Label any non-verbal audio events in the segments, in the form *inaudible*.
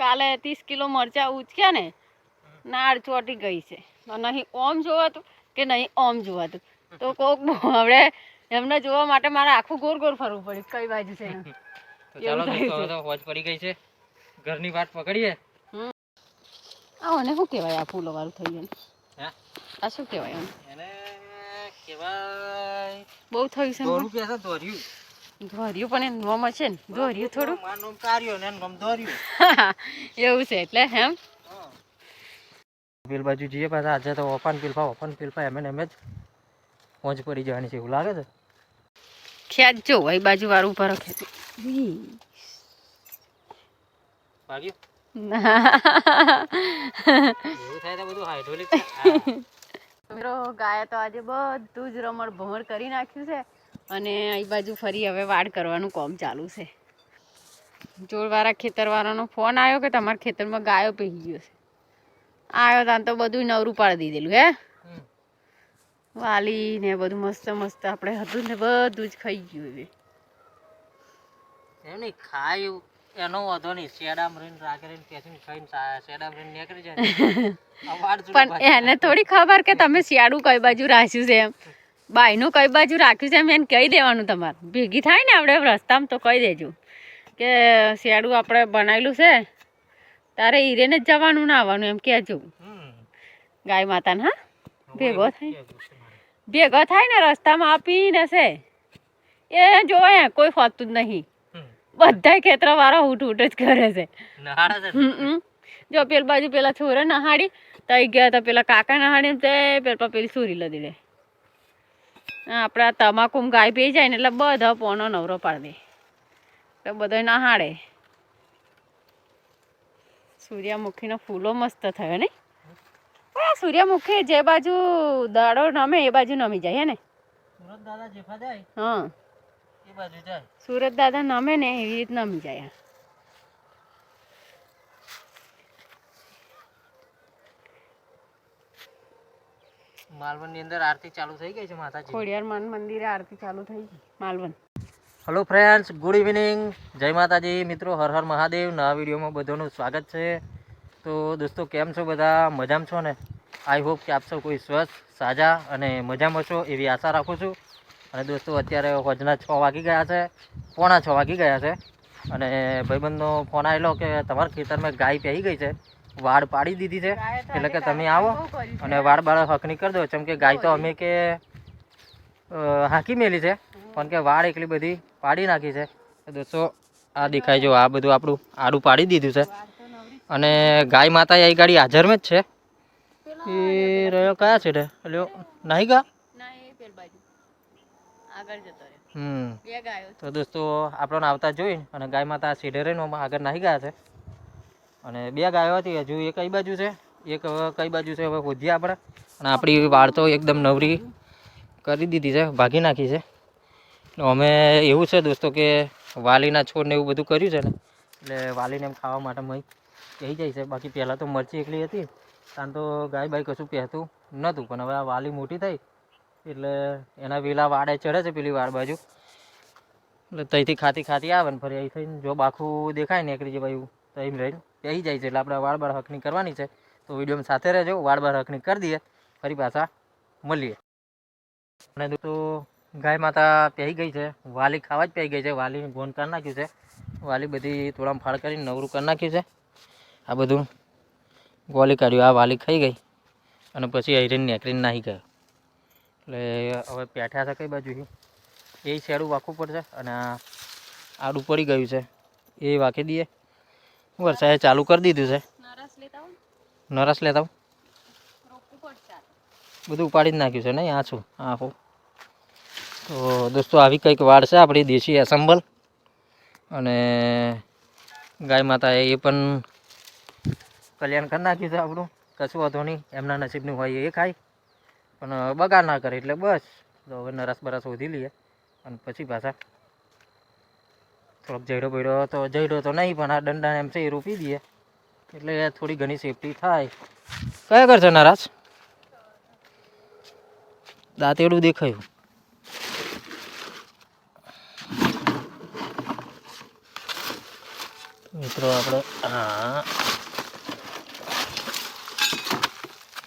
કાલે ત્રીસ કિલો મરચા ઉચક્યા ને નાળ ચોટી ગઈ છે. નહીં ઓમ જોવાતું કે નહીં ઓમ જોવાતું? તો કોક હવે એમને જોવા માટે મારે આખું ગોર ગોર ફરવું પડ્યું કઈ બાજુ છે ચાલો દોસ્તો હોજ પડી ગઈ છે. ઘરની વાત પકડીએ. આ મને શું કહેવાય આ ફૂલો વાળું થઈ જાય હે? આ શું કહેવાય એમ? એને કહેવાય બહુ થયું છે દોરું કે દોર્યું? ધોર્યું પણ એ નોમ છે ને ધોર્યું થોડું. કાર્યો ને એનું નામ *laughs* એવું છે એટલે એમ? પેલ બાજુ જઈએ પાછા આજે તો ઓપન પીલફા ઓપન પીલફા એમ એમ જ. પહોંચ પડી જવાની છે એવું લાગે છે? ખેંચજો એ બાજુ વાળું ઉપર *laughs* *laughs* મિત્રો ગાય તો આજે બધું જ રમણ ભમણ કરી નાખ્યું છે. અને અહીં બાજુ ફરી હવે વાડ કરવાનું કામ ચાલુ છે. જોડવાળા ખેતરવાળાનો ફોન આવ્યો કે તમારા ખેતરમાં ગાયો પહી ગયો છે. આવ્યો તાન તો બધું નવરું પાડી દીધેલું હે? વાલી ને બધું મસ્ત મસ્ત આપણે હતું ને બધું જ ખાઈ ગયું હવે. એમ નહીં ખાય. એનો વાંધો નહીં શેડામ રહીને રાખે પેસીને ખાઈને શેડામ રહીને નીકળી જાય. ને. આ વાડ જોડે પણ એને થોડી ખબર કે તમે શિયાળું કઈ બાજુ રાખ્યું છે એમ. બાયનું કઈ બાજુ રાખ્યું છે મેં કહી દેવાનું તમારે. ભેગી થાય ને આપણે રસ્તામાં તો કહી દેજો કે શિયાળું આપણે બનાવેલું છે. તારે હીરેને જ જવાનું ના આવવાનું એમ કહેજો. ગાય માતાને હા? ભેગો થાય. ભેગો થાય ને રસ્તામાં આપીને છે. એ જોવે કોઈ હોતું જ નહીં. બધા ખેતરવાળા ઉઠ ઉઠ જ કરે છે. જો પેલ બાજુ પેલા છોરે નહાડી તઈ ગયા તો પેલા કાકા નહાડી તે પેલા પેલી સુરી લધી. દે આપણે તમાકુમ તમાકુ ગાય પી જાય ને એટલે બધા પોનો નવરો પાડી દે. એટલે બધા નહાડે સૂર્યમુખીનો ફૂલો મસ્ત થયો ને. સૂર્યમુખી જે બાજુ દાડો નમે એ બાજુ નમી જાય હે ને. સુરત દાદા જેફા જાય? હા. એ બાજુ જાય. સુરત દાદા નમે ને એવી રીત નમી જાય માલવણની અંદર આરતી ચાલુ થઈ ગઈ છે માતાજી ખોડિયાર માન મંદિરે આરતી ચાલુ થઈ ગઈ Malvan. Hello friends good evening જય માતાજી. મિત્રો હર હર મહાદેવ. નવા વિડીયોમાં બધાનું સ્વાગત છે. તો દોસ્તો કેમ છો બધા? મજામાં છો ને? આઈ હોપ કે આપ સૌ કોઈ સ્વસ્થ સાજા અને મજામાં છો એવી આશા રાખું છું. અને દોસ્તો અત્યારે હોજના છ વાગી ગયા છે. પોણા છ વાગી ગયા છે. અને ભાઈબંધનો ફોન આવેલો કે તમારા ખેતરમાં ગાય પહેરી ગઈ છે? વાડ પાડી દીધી છે. એટલે કે તમે આવો અને વાળ બાળ હકની કરી દો ચમ કે ગાય તો અમે કે હાંકી મેલી છે. પણ કે વાળ એટલી બધી પાડી નાખી છે. દોસ્તો આ દેખાય જો આ બધું આપણું આડું પાડી દીધું છે. અને ગાય માતા એ ગાડી હાજરમાં જ છે. એ રહ્યો કયા છે એટલે નાહી ગા હમ. તો દોસ્તો આપણને આવતા જોઈ અને ગાય માતા સીઢે રહીને આગળ નાહી ગયા છે. અને બે ગાયો હતી, હજુ એ કઈ બાજુ છે, એક કઈ બાજુ છે, હવે શોધીએ આપણે. અને આપણી વાળ તો એકદમ નવરી કરી દીધી છે, ભાગી નાખી છે. અમે એવું છે દોસ્તો કે વાલીના છોડ ને એવું બધું કર્યું છે ને, એટલે વાલીને એમ ખાવા માટે મય કહી જાય છે. બાકી પહેલાં તો મરચી એકલી હતી કારણ તો ગાય બાય કશું પહેતું નહોતું પણ હવે આ વાલી મોટી થઈ, એટલે એના વેલા વાડે ચડે છે પેલી વાડ બાજુ. એટલે ત્યાંથી ખાતી ખાતી આવે ને, ફરી અહીં થઈને જો બાખું દેખાય ને એકરી જે ભાઈ તઈ રહીને બેસી જાય છે એટલે આપણે વાળ બાળ હકની કરવાની છે. તો વિડીયોમાં સાથે રહેજો. વાળ બાળ હકની કરી દઈએ. ફરી પાછા મળીએ. અને દોસ્તો, ગાય માતા પહેરી ગઈ છે. વાલી ખાવા જ પહેરી ગઈ છે. વાલીને ગોન કરી નાખ્યું છે. વાલી બધી થોડા ફાળ કરીને નવરું કરી નાખ્યું છે. આ બધું ગોલી કાઢ્યું. આ વાલી ખાઈ ગઈ. અને પછી આઈરીન નેકરીને નાહી ગયો. એટલે હવે પેઠા છે કઈ બાજુ એ શેડું વાંકવું પડશે અને આડું પડી ગયું છે. એ વાંકી દઈએ. વરસાદે ચાલુ કરી દીધું છે. નરસ લેતા. બધું ઉપાડી જ નાખ્યું છે નહીં આ છું આખું તો દોસ્તો આવી કંઈક વાડ છે આપણી દેશી એસેમ્બલ. અને ગાય માતા એ પણ કલ્યાણ કરી નાખ્યું છે આપણું. કશું વાંધો નહીં એમના નસીબનું હોય એ ખાય. પણ બગાડ ના કરે એટલે બસ. તો હવે નરસ બરસ શોધી લઈએ અને પછી પાછા થોડોક જઈડો બઈડો તો જઈડો તો નહીં, પણ આ દંડા એમ છે, એ રોપી દઈએ. એટલે થોડી ઘણી સેફટી થાય. કયા કરશે નારાજ? દાંતેડું દેખાયું. મિત્રો, આપણે હા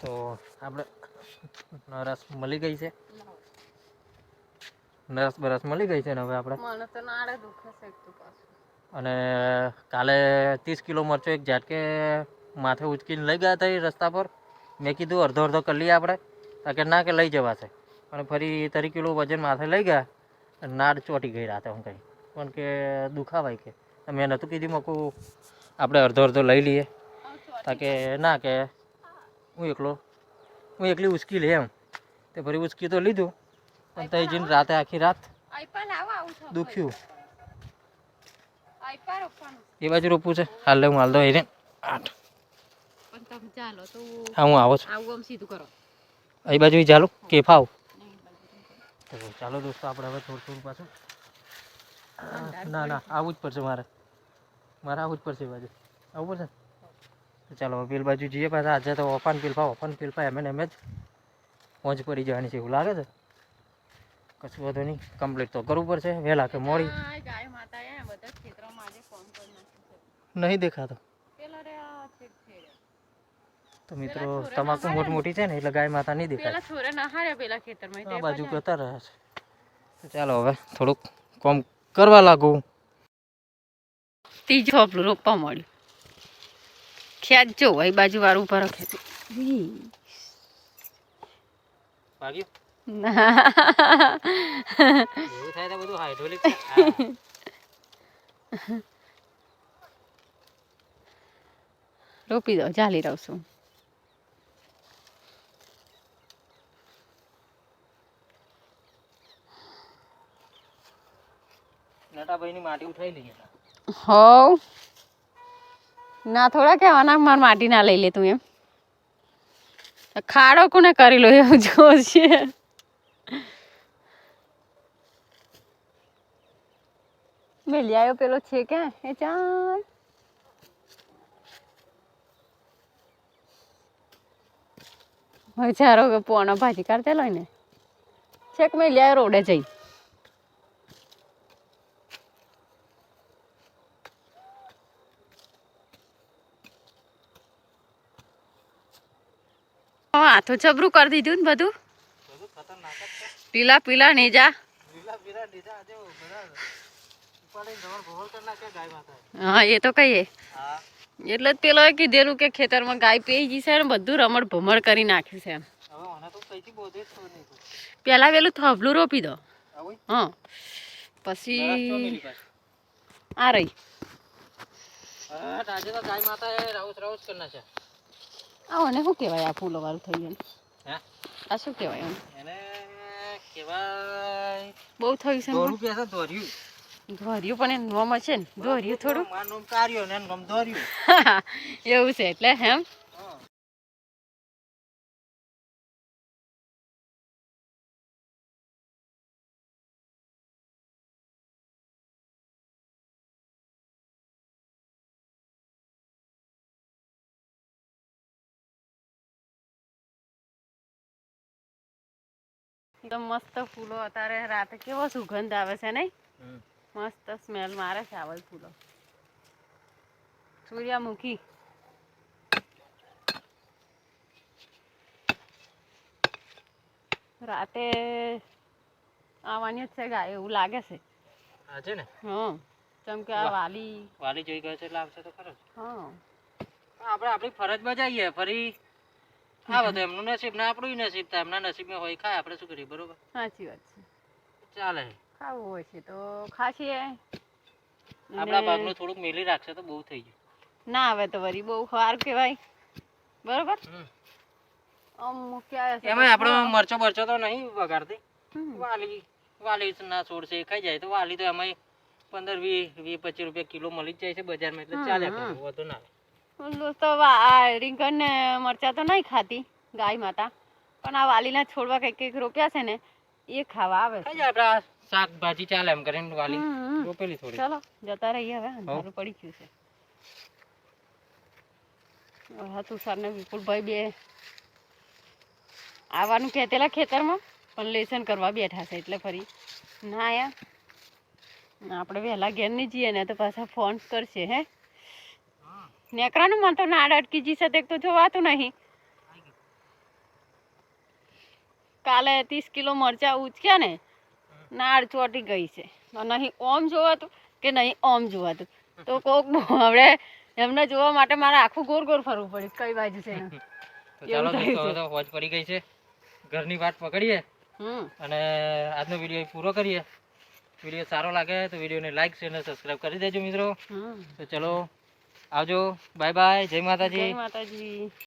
તો આપણે નરસ મળી ગઈ છે. નરસ બરસ મળી ગઈ છે ને હવે આપણે? મને તો નાડે દુખે છે એક તો પાછું. અને કાલે ત્રીસ કિલો મરચો એક ઝાટકે માથે ઉચકીને લઈ ગયા હતા રસ્તા પર. મેં કીધું અડધો અડધો કરી લઈએ આપણે. કે ના કે લઈ જવાશે અને ફરી તરી કિલો વજન માથે લઈ ગયા. નાડ ચોટી ગઈ રાતે હું કંઈ. પણ કે દુખાવાય કે. મેં નહોતું કીધું મકું આપણે અડધો અડધો લઈ લઈએ. તાકે ના કે હું એકલો હું એકલી ઉચકી લે એમ. તે ફરી ઉચકી તો લીધું. પણ તઈ જઈને રાતે આખી રાત આવું દુખ્યું. એ બાજુ રોપવું છે. હાલ લે હું હાલ દો એને આઠ. હા હું આવું છું. આવું આમ સીધું કરો. અહીં બાજુ ચાલુ કે ફાવ. ચાલો દોસ્તો આપણે હવે થોડું થોડું પાછું. ના ના આવવું જ પડશે મારે. મારે આવવું જ પડશે એ બાજુ. આવવું પડશે? તો ચાલો પેલ બાજુ જઈએ પાછા. આજે તો ઓફાન પીલફા ઓફાન પીલફા એમ એમ જ. પહોંચ પડી જવાની છે એવું લાગે છે? કશું વધુ નહીં કમ્પ્લીટ તો કરવું પડશે વહેલા કે મોડી. નહીં દેખાતો. તો મિત્રો તમાકુ મોટી મોટી છે ને એટલે ગાય માતા નહીં દેખાય. આ બાજુ કરતા રહ્યા છે. ચાલો હવે થોડુંક કોમ કરવા લાગુ. ત્રીજો આપણું રોપવા મળ્યું ખ્યાત જો એ બાજુ વાળું ઉપર ખેતી ભાગ્યું? થાય તો બધું હાઇડ્રોલિક રોપી દો ચાલી રહું છું. નટાભાઈની માટી ઉઠાઈ લઈએ હોવ. ના થોડા કહેવાના માર માટી ના લઈ લે તું એમ. ખાડો કોને કરી લો એવું જો મેલી આવ્યો પેલો છે કે એ ચાલ વિચારો કે પોણો ભાજી કાઢતે લઈ ને છેક મેલી આવ્યો રોડે જઈ હા તો જબરું કરી દીધું ને બધું પીલા પીલા જ છે પીલા પીલા નેજા જા આજે હા એ તો કહીએ. એટલે જ પેલો કીધેલું કે ખેતરમાં ગાય પી ગઈ છે ને બધું રમણ ભમણ કરી નાખ્યું છે એમ. પેલા પેલું થબલું રોપી દો. હા. પછી આ રહી. આજે તો ગાય માતા રાઉસ રાઉસ કરી નાખ્યા. આવો ને શું કહેવાય આ ફૂલો વાળું થઈ ગયું? આ શું કહેવાય એને કહેવાય બહુ થયું છે છે દોર્યું. ધોર્યું પણ એનું નોમ છે ને ધોર્યું થોડું. કાર્યો ને એનું નામ દોર્યું. *laughs* એવું છે એટલે એમ એકદમ મસ્ત ફૂલો અત્યારે રાતે કેવો સુગંધ આવે છે નહીં. મસ્ત સ્મેલ મારે છે આવા ફૂલો. સૂર્યમુખી. રાતે આવવાની જ છે ગાય એવું લાગે છે. આજે ને? હમ કેમ કે આ વાલી વાલી જોઈ ગયો છે એટલે આવશે તો ખરો હા. હં આપણે આપણી ફરજ બજાવીએ ફરી આવે તો એમનું નસીબ ને આપણું નસીબ થાય એમના નસીબમાં હોય ખાય આપણે શું કરીએ બરોબર? સાચી વાત છે. ચાલે. ખાવું હોય છે તો ખાશીએ. આપણા ભાગનું થોડુંક મેલી રાખશે તો બહુ થઈ ગયું. ના હવે તો વરી બહુ સારું કહેવાય. બરોબર? આમ મૂક્યા એમાં આપણો મરચો બરચો તો નહીં વગાડતી વાલી વાલી ના છોડ છે ખાઈ જાય. તો વાલી તો એમાં પંદર વીસ વીસ પચીસ રૂપિયા કિલો મળી જ જાય છે બજારમાં એટલે ચાલે વધુ ના આ રીંગણ ને મરચા તો નહીં ખાતી ગાય માતા. પણ આ વાલીના છોડવા કંઈક કંઈક રોપ્યા છે ને એ ખાવા આવે છે. આપણા શાકભાજી ચાલે એમ કરીને વાલી. રોપેલી થોડી. ચલો જતા રહીએ હવે અંધારું પડી ગયું છે. હા તુષાર ને વિપુલભાઈ બે આવવાનું કહેતેલા ખેતરમાં પણ લેસન કરવા બેઠા છે એટલે ફરી ના આયા. આપણે વહેલા ઘેર નહીં જઈએ ને તો પાછા ફોન કરશે હે? નેકરાનું મન તો નાડ અટકી જશે તે તો જોવાતું નહીં. કાલે ત્રીસ કિલો મરચા ઉચક્યા ને નાડ ચોટી ગઈ છે. નહીં ઓમ જોવાતું કે નહીં ઓમ જોવાતું? તો કોક હવે એમને જોવા માટે મારે આખું ગોર ગોર ફરવું પડ્યું કઈ બાજુ છે ચાલો તો હોજ પડી ગઈ છે. ઘરની વાત પકડીએ હમ. અને આજનો વીડિયો પૂરો કરીએ. વીડિયો સારો લાગે તો વિડીયોને લાઈક શેર અને સબસ્ક્રાઈબ કરી દેજો મિત્રો. તો ચલો આવજો. Bye bye. જય માતાજી. જય માતાજી.